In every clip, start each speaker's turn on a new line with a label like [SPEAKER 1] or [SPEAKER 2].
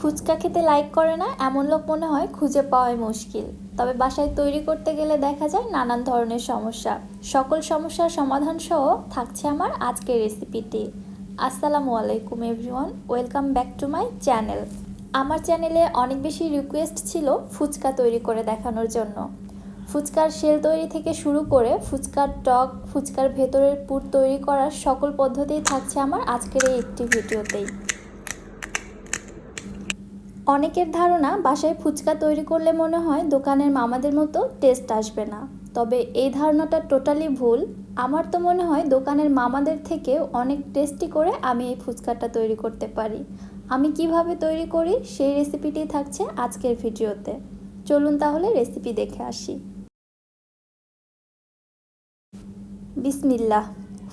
[SPEAKER 1] ফুচকা খেতে লাইক করে না, এমন লোক মনে হয় খুঁজে পাওয়াই মুশকিল। তবে বাসায় তৈরি করতে গেলে দেখা যায় নানান ধরনের সমস্যা। সকল সমস্যার সমাধান সহ থাকছে আমার আজকের রেসিপিটি আসসালামু আলাইকুম everyone welcome back to my channel আমার চ্যানেলে অনেক বেশি রিকোয়েস্ট ছিল ফুচকা তৈরি করে দেখানোর জন্য। ফুচকার শেল তৈরি থেকে শুরু করে ফুচকার টক, ফুচকার ভেতরের পুর তৈরি করার সকল পদ্ধতিই থাকছে আমার আজকের এই একটি ভিডিওতেই অনেকের ধারণা বাসায় ফুচকা তৈরি করলে মনে হয় দোকানের মামাদের মতো টেস্ট আসবে না। তবে এই ধারণাটা টোটালি ভুল। আমার তো মনে হয় দোকানের মামাদের থেকেও অনেক টেস্টি করে আমি এই ফুচকাটা তৈরি করতে পারি। আমি কীভাবে তৈরি করি সেই রেসিপিটি থাকছে আজকের ভিডিওতে। চলুন তাহলে রেসিপি দেখে আসি। বিসমিল্লাহ।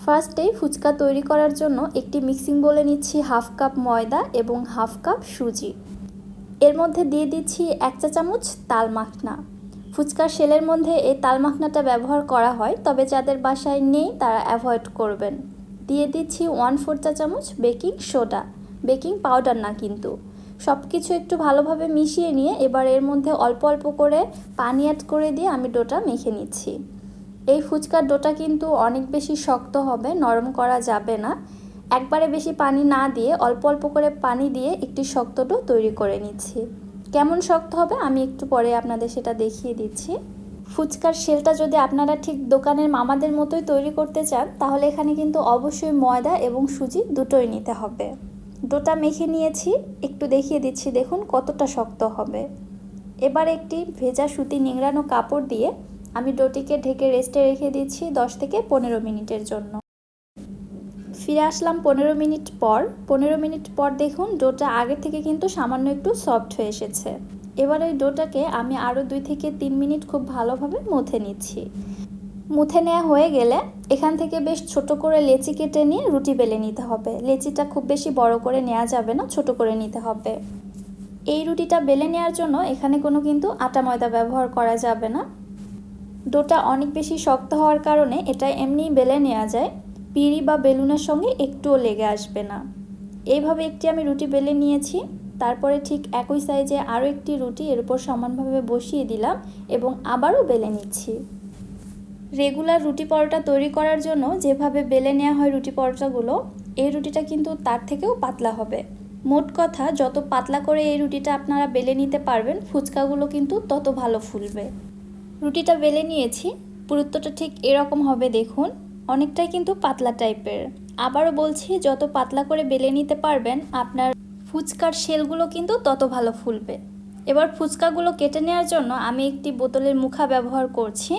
[SPEAKER 1] ফার্স্টেই ফুচকা তৈরি করার জন্য একটি মিক্সিং বলে নিচ্ছি হাফ কাপ ময়দা এবং হাফ কাপ সুজি। এর মধ্যে দিয়ে দিচ্ছি এক চা চামচ তাল মাখনা ফুচকার শেলের মধ্যে এই তাল মাখনাটা ব্যবহার করা হয়, তবে যাদের বাসায় নেই তারা অ্যাভয়েড করবেন। দিয়ে দিচ্ছি ওয়ান ফোর চা চামচ বেকিং সোডা। বেকিং পাউডার না কিন্তু। সব কিছু একটু ভালোভাবে মিশিয়ে নিয়ে এবার এর মধ্যে অল্প অল্প করে পানি অ্যাড করে দিয়ে আমি ডোটা মেখে নিচ্ছি। এই ফুচকার ডোটা কিন্তু অনেক বেশি শক্ত হবে, নরম করা যাবে না। একবারে বেশি পানি না দিয়ে, অল্প অল্প করে পানি দিয়ে একটি শক্ত ডো তৈরি করে নিচ্ছি। কেমন শক্ত হবে আমি একটু পরে আপনাদের সেটা দেখিয়ে দিচ্ছি। ফুচকার শেলটা যদি আপনারা ঠিক দোকানের মামাদের মতোই তৈরি করতে চান, তাহলে এখানে কিন্তু অবশ্যই ময়দা এবং সুজি দুটোই নিতে হবে। ডোটা মেখে নিয়েছি, একটু দেখিয়ে দিচ্ছি দেখুন কতটা শক্ত হবে। এবার একটি ভেজা সুতি নিংড়ানো কাপড় দিয়ে আমি ডোটিকে ঢেকে রেস্টে রেখে দিচ্ছি দশ থেকে পনেরো মিনিটের জন্য। ফিরে আসলাম পনেরো মিনিট পর। পনেরো মিনিট পর দেখুন ডোটা আগের থেকে কিন্তু সামান্য একটু সফট হয়ে এসেছে। এবার এই ডোটাকে আমি আরও দুই থেকে তিন মিনিট খুব ভালোভাবে মুথে নিচ্ছি। মুথে নেওয়া হয়ে গেলে এখান থেকে বেশ ছোট করে লেচি কেটে নিয়ে রুটি বেলে নিতে হবে। লেচিটা খুব বেশি বড় করে নেওয়া যাবে না, ছোট করে নিতে হবে। এই রুটিটা বেলে নেওয়ার জন্য এখানে কোনো কিন্তু আটা ময়দা ব্যবহার করা যাবে না। ডোটা অনেক বেশি শক্ত হওয়ার কারণে এটা এমনিই বেলে নেওয়া যায়। পিড়ি বা বেলুনের সঙ্গে একটুও লেগে আসবে না। এইভাবে একটি আমি রুটি বেলে নিয়েছি, তারপরে ঠিক একই সাইজে আরও একটি রুটি এর উপর সমানভাবে বসিয়ে দিলাম এবং আবারও বেলে নিচ্ছি। রেগুলার রুটি পরোটা তৈরি করার জন্য যেভাবে বেলে নেওয়া হয় রুটি পরোটাগুলো, এই রুটিটা কিন্তু তার থেকেও পাতলা হবে। মোট কথা, যত পাতলা করে এই রুটিটা আপনারা বেলে নিতে পারবেন, ফুচকাগুলো কিন্তু তত ভালো ফুলবে। রুটিটা বেলে নিয়েছি, পুরুত্বটা ঠিক এরকম হবে, দেখুন। অনেকটাই কিন্তু পাতলা টাইপের। আবারও বলছি, যত পাতলা করে বেলে নিতে পারবেন, আপনার ফুচকার শেলগুলো কিন্তু তত ভালো ফুলবে। এবার ফুচকাগুলো কেটে নেওয়ার জন্য আমি একটি বোতলের মুখা ব্যবহার করছি।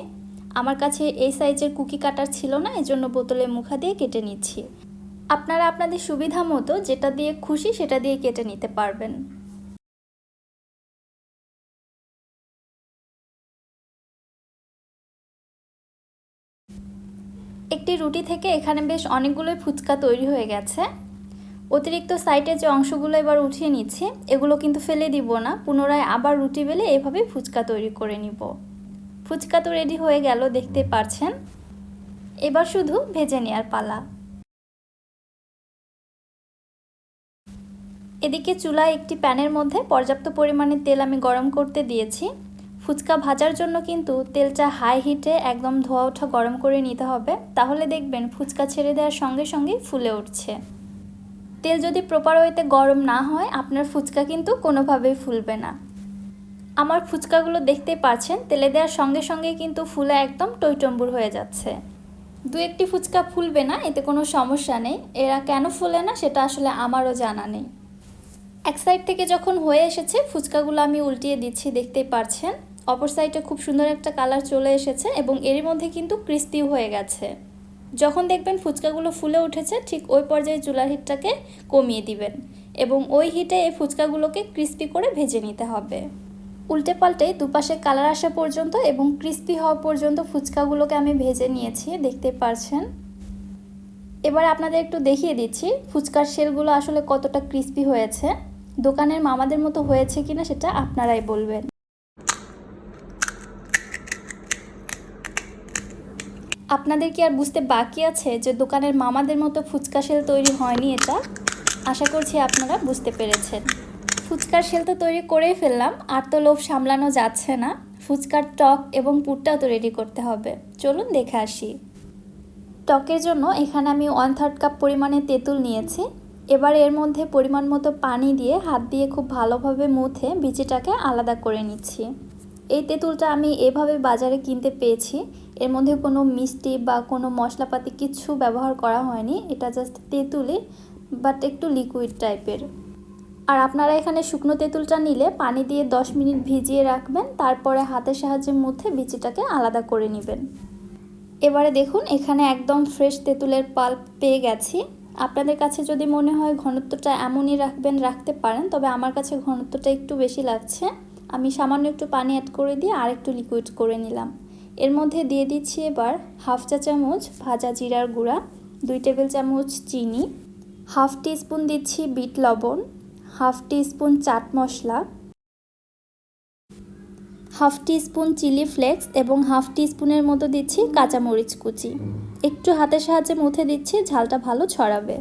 [SPEAKER 1] আমার কাছে এই সাইজের কুকি কাটার ছিল না, এজন্য বোতলের মুখা দিয়ে কেটে নিচ্ছি। আপনারা আপনাদের সুবিধা মতো যেটা দিয়ে খুশি সেটা দিয়ে কেটে নিতে পারবেন। একটি রুটি থেকে এখানে বেশ অনেকগুলোই ফুচকা তৈরি হয়ে গেছে। অতিরিক্ত সাইডে যে অংশগুলো এবার উঠিয়ে নিচ্ছি, এগুলো কিন্তু ফেলে দিব না। পুনরায় আবার রুটি বেলে এভাবে ফুচকা তৈরি করে নিব। ফুচকা তো রেডি হয়ে গেল, দেখতে পারছেন? এবার শুধু ভেজে নেওয়ার পালা। এদিকে চুলায় একটি প্যানের মধ্যে পর্যাপ্ত পরিমাণে তেল আমি গরম করতে দিয়েছি। ফুচকা ভাজার জন্য কিন্তু তেলটা হাই হিটে একদম ধোয়া ওঠা গরম করে নিতে হবে। তাহলে দেখবেন ফুচকা ছেড়ে দেওয়ার সঙ্গে সঙ্গে ফুলে উঠছে। তেল যদি প্রপার ওয়েতে গরম না হয়, আপনার ফুচকা কিন্তু কোনোভাবেই ফুলবে না। আমার ফুচকাগুলো দেখতে পাচ্ছেন, তেলে দেওয়ার সঙ্গে সঙ্গে কিন্তু ফুলে একদম টইটম্বুর হয়ে যাচ্ছে। দু একটি ফুচকা ফুলবে না, এতে কোনো সমস্যা নেই। এরা কেন ফুলে না, সেটা আসলে আমারও জানা নেই। এক সাইড থেকে যখন হয়ে এসেছে, ফুচকাগুলো আমি উল্টিয়ে দিচ্ছি দেখতেই পারছেন অপর সাইডে খুব সুন্দর একটা কালার চলে এসেছে এবং এরই মধ্যে কিন্তু ক্রিস্পিও হয়ে গেছে। যখন দেখবেন ফুচকাগুলো ফুলে উঠেছে, ঠিক ওই পর্যায়ে চুলার হিটটাকে কমিয়ে দিবেন এবং ওই হিটে এই ফুচকাগুলোকে ক্রিস্পি করে ভেজে নিতে হবে। উল্টে পাল্টে দুপাশে কালার আসা পর্যন্ত এবং ক্রিস্পি হওয়া পর্যন্ত ফুচকাগুলোকে আমি ভেজে নিয়েছি, দেখতে পারছেন? এবার আপনাদের একটু দেখিয়ে দিচ্ছি ফুচকার শেলগুলো আসলে কতটা ক্রিস্পি হয়েছে। দোকানের মামাদের মতো হয়েছে কিনা সেটা আপনারাই বলবেন। আপনাদের কি আর বুঝতে বাকি আছে যে দোকানের মামাদের মতো ফুচকা সেল তৈরি হয়নি এটা? আশা করছি আপনারা বুঝতে পেরেছেন। ফুচকার শেল তো তৈরি করেই ফেললাম, আর তো লোভ সামলানো যাচ্ছে না। ফুচকার টক এবং পুরটাও তো রেডি করতে হবে। চলুন দেখে আসি। টকের জন্য এখানে আমি ওয়ান থার্ড কাপ পরিমাণে তেঁতুল নিয়েছি। এবার এর মধ্যে পরিমাণ মতো পানি দিয়ে হাত দিয়ে খুব ভালোভাবে মুথে বিচিটাকে আলাদা করে নিচ্ছি। এই তেঁতুলটা আমি এভাবে বাজারে কিনতে পেয়েছি। এর মধ্যে কোনো মিষ্টি বা কোনো মশলাপাতি কিছু ব্যবহার করা হয়নি। এটা জাস্ট তেঁতুলই বাট একটু লিকুইড টাইপের আর আপনারা এখানে শুকনো তেঁতুলটা নিলে পানি দিয়ে 10 মিনিট ভিজিয়ে রাখবেন, তারপরে হাতের সাহায্যে মুথে বিচিটাকে আলাদা করে নেবেন। এবারে দেখুন, এখানে একদম ফ্রেশ তেঁতুলের পাল্প পেয়ে গেছি। আপনাদের কাছে যদি মনে হয় ঘনত্বটা এমনই রাখবেন, রাখতে পারেন, তবে আমার কাছে ঘনত্বটা একটু বেশি লাগছে। আমি সামান্য একটু পানি অ্যাড করে দিয়ে আর একটু লিকুইড করে নিলাম। এর মধ্যে দিয়ে দিচ্ছি এবার হাফ চা চামচ ভাজা জিরার গুঁড়া, দুই টেবিল চামচ চিনি হাফ টি স্পুন দিচ্ছি বিট লবণ half teaspoon chaat masala half teaspoon chilli flakes এবং হাফ টি স্পুনের মতো দিচ্ছি কাঁচামরিচ কুচি। একটু হাতের সাহায্যে মুথে দিচ্ছি, ঝালটা ভালো ছড়াবে।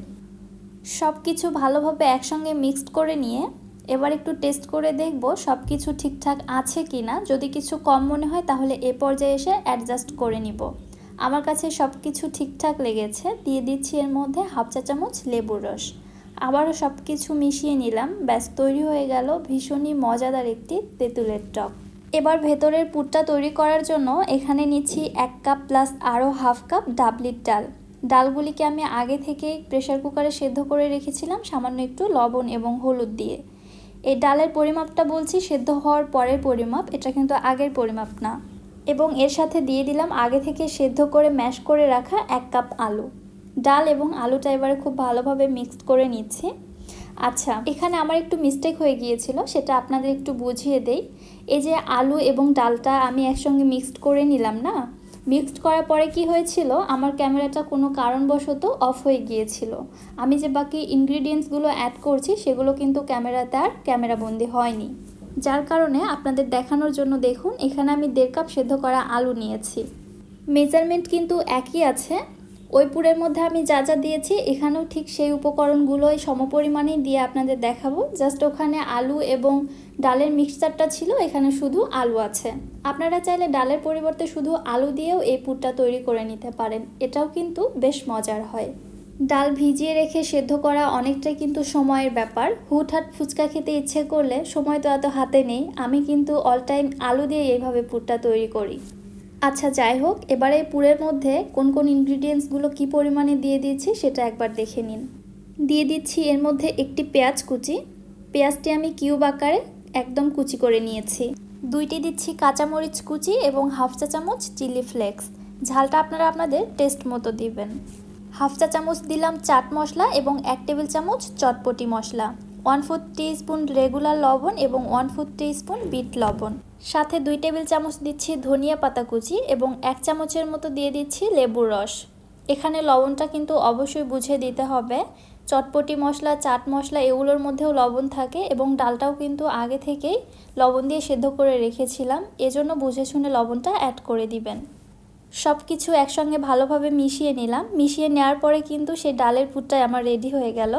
[SPEAKER 1] সব কিছু ভালোভাবে একসঙ্গে মিক্সড করে নিয়ে এবার একটু টেস্ট করে দেখব সব কিছু ঠিকঠাক আছে কি না যদি কিছু কম মনে হয় তাহলে এ পর্যায়ে এসে অ্যাডজাস্ট করে নিব। আমার কাছে সব কিছু ঠিকঠাক লেগেছে, দিয়ে দিচ্ছি এর মধ্যে হাফ চা চামচ লেবুর রস। আবারও সব কিছু মিশিয়ে নিলাম, ব্যাস তৈরি হয়ে গেল ভীষণই মজাদার একটি তেঁতুলের টক। এবার ভেতরের পুরটা তৈরি করার জন্য এখানে নিচ্ছি এক কাপ প্লাস আরও হাফ কাপ ডাবলির ডাল। ডালগুলিকে আমি আগে থেকে প্রেশার কুকারে সেদ্ধ করে রেখেছিলাম, সামান্য একটু লবণ এবং হলুদ দিয়ে। এই ডালের পরিমাপটা বলছি, সেদ্ধ হওয়ার পরের পরিমাপ, এটা কিন্তু আগের পরিমাপ না। এবং এর সাথে দিয়ে দিলাম আগে থেকে সেদ্ধ করে ম্যাশ করে রাখা এক কাপ আলু। ডাল এবং আলুটা এবারে খুব ভালোভাবে মিক্সড করে নিচ্ছি। আচ্ছা এখানে আমার একটু মিস্টেক হয়ে গিয়েছিল, সেটা আপনাদের একটু বুঝিয়ে দেই। এই যে আলু এবং ডালটা আমি একসঙ্গে মিক্সড করে নিলাম না মিক্সড করার পরে কি হয়েছিল? আমার ক্যামেরাটা কোনো কারণবশত অফ হয়ে গিয়েছিল। আমি যে বাকি ইনগ্রিডিয়েন্টসগুলো অ্যাড করছি, সেগুলো কিন্তু ক্যামেরাতে আর ক্যামেরাবন্দি হয়নি। যার কারণে আপনাদের দেখানোর জন্য দেখুন, এখানে আমি দেড় কাপ সেদ্ধ করা আলু নিয়েছি। মেজারমেন্ট কিন্তু একই আছে। ওই পুরের মধ্যে আমি যা যা দিয়েছি, এখানেও ঠিক সেই উপকরণগুলোই সমপরিমাণেই দিয়ে আপনাদের দেখাবো। জাস্ট ওখানে আলু এবং ডালের মিক্সচারটা ছিল, এখানে শুধু আলু আছে। আপনারা চাইলে ডালের পরিবর্তে শুধু আলু দিয়েও এই পুরটা তৈরি করে নিতে পারেন। এটাও কিন্তু বেশ মজার হয়। ডাল ভিজিয়ে রেখে সেদ্ধ করা অনেকটাই কিন্তু সময়ের ব্যাপার। হুটহাট ফুচকা খেতে ইচ্ছে করলে সময় তো এত হাতে নেই। আমি কিন্তু অল টাইম আলু দিয়ে এইভাবে পুরটা তৈরি করি। আচ্ছা যাই হোক, এবারে পুরের মধ্যে কোন কোন ইনগ্রিডিয়েন্টসগুলো কি পরিমাণে দিয়ে দিয়েছি সেটা একবার দেখে নিন। দিয়ে দিচ্ছি এর মধ্যে একটি পেঁয়াজ কুচি। পেঁয়াজটি আমি কিউব আকারে একদম কুচি করে নিয়েছি। দুইটি দিচ্ছি কাঁচামরিচ কুচি এবং হাফ চা চামচ চিলি ফ্লেক্স। ঝালটা আপনারা আপনাদের টেস্ট মতো দিবেন। হাফ চা চামচ দিলাম চাট মশলা এবং এক টেবিল চামচ চটপটি মশলা। ওয়ান ফোর স্পুন রেগুলার লবণ এবং ওয়ান ফোর স্পুন বিট লবণ। সাথে দুই টেবিল চামচ দিচ্ছি ধনিয়া পাতা কুচি এবং এক চামচের মতো দিয়ে দিচ্ছি লেবুর রস। এখানে লবণটা কিন্তু অবশ্যই বুঝে দিতে হবে। চটপটি মশলা, চাট মশলা এগুলোর মধ্যেও লবণ থাকে এবং ডালটাও কিন্তু আগে থেকেই লবণ দিয়ে সেদ্ধ করে রেখেছিলাম। এজন্য বুঝে শুনে লবণটা অ্যাড করে দিবেন। সব কিছু একসঙ্গে ভালোভাবে মিশিয়ে নিলাম। মিশিয়ে নেওয়ার পরে কিন্তু সেই ডালের পুরটাই আমার রেডি হয়ে গেল।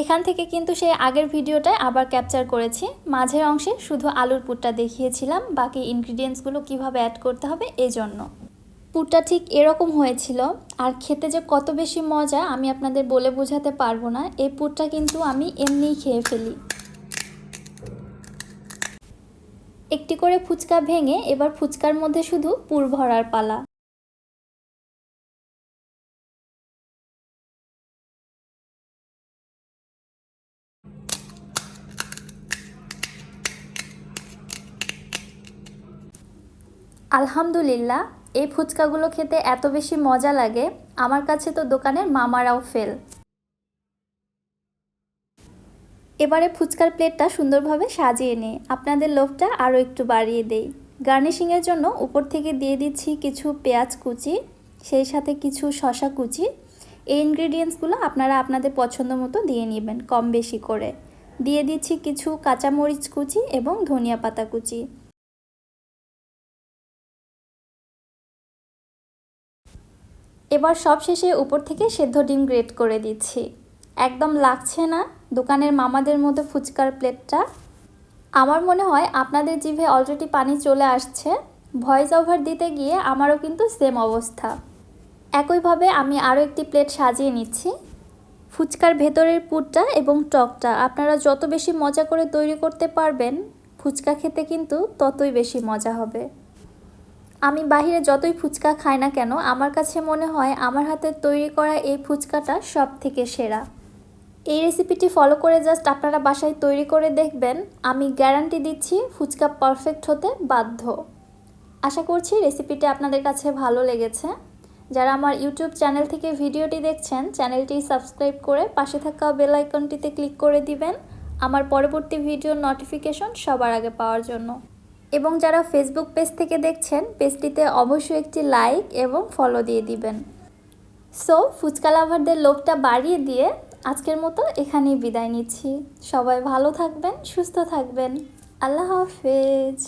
[SPEAKER 1] এখান থেকে কিন্তু সেই আগের ভিডিওটায় আবার ক্যাপচার করেছি। মাঝের অংশে শুধু আলুর পুরটা দেখিয়েছিলাম, বাকি ইনগ্রিডিয়েন্টসগুলো কীভাবে অ্যাড করতে হবে এজন্য। পুরটা ঠিক এরকম হয়েছিল, আর খেতে যে কত বেশি মজা আমি আপনাদের বলে বোঝাতে পারব না, এই পুরটা কিন্তু আমি এমনিই খেয়ে ফেলি। একটি করে ফুচকা ভেঙে এবার ফুচকার মধ্যে শুধু পুর ভরার পালা। আলহামদুলিল্লাহ, এই ফুচকাগুলো খেতে এত বেশি মজা লাগে, আমার কাছে তো দোকানের মামারাও ফেল। এবারে ফুচকার প্লেটটা সুন্দরভাবে সাজিয়ে নিয়ে আপনাদের লোভটা আরও একটু বাড়িয়ে দেই। গার্নিশিংয়ের জন্য উপর থেকে দিয়ে দিচ্ছি কিছু পেঁয়াজ কুচি, সেই সাথে কিছু শশা কুচি। এই ইনগ্রিডিয়েন্টসগুলো আপনারা আপনাদের পছন্দ মতো দিয়ে নেবেন, কম বেশি করে। দিয়ে দিচ্ছি কিছু কাঁচামরিচ কুচি এবং ধনিয়া পাতা কুচি। এবার সব শেষে উপর থেকে সেদ্ধ ডিম গ্রেট করে দিচ্ছি। একদম লাগছে না, দোকানের মামাদের মতো ফুচকার প্লেটটা। আমার মনে হয় আপনাদের জিভে অলরেডি পানি চলে আসছে। ভয়েস ওভার দিতে গিয়ে আমারও কিন্তু সেম অবস্থা। একইভাবে আমি আরও একটি প্লেট সাজিয়ে নিচ্ছি। ফুচকার ভেতরের পুরটা এবং টকটা আপনারা যত বেশি মজা করে তৈরি করতে পারবেন, ফুচকা খেতে কিন্তু ততই বেশি মজা হবে। আমি বাহিরে যতই ফুচকা খাই না কেন, আমার কাছে মনে হয় আমার হাতের তৈরি করা এই ফুচকাটা সব থেকে সেরা। এই রেসিপিটি ফলো করে জাস্ট আপনারা বাসায় তৈরি করে দেখবেন, আমি গ্যারান্টি দিচ্ছি ফুচকা পারফেক্ট হতে বাধ্য। আশা করছি রেসিপিটি আপনাদের কাছে ভালো লেগেছে। যারা আমার ইউটিউব চ্যানেল থেকে ভিডিওটি দেখছেন চ্যানেলটি সাবস্ক্রাইব করে পাশে থাকা বেল আইকনটিতে ক্লিক করে দিবেন। আমার পরবর্তী ভিডিওর নোটিফিকেশন সবার আগে পাওয়ার জন্য। এবং যারা ফেসবুক পেজ থেকে দেখছেন পেজটিতে অবশ্যই একটি লাইক এবং ফলো দিয়ে দিবেন। সো ফুচকা লাভারদের লোভটা বাড়িয়ে দিয়ে আজকের মতো এখানেই বিদায় নিচ্ছি। সবাই ভালো থাকবেন, সুস্থ থাকবেন। আল্লাহ হাফেজ।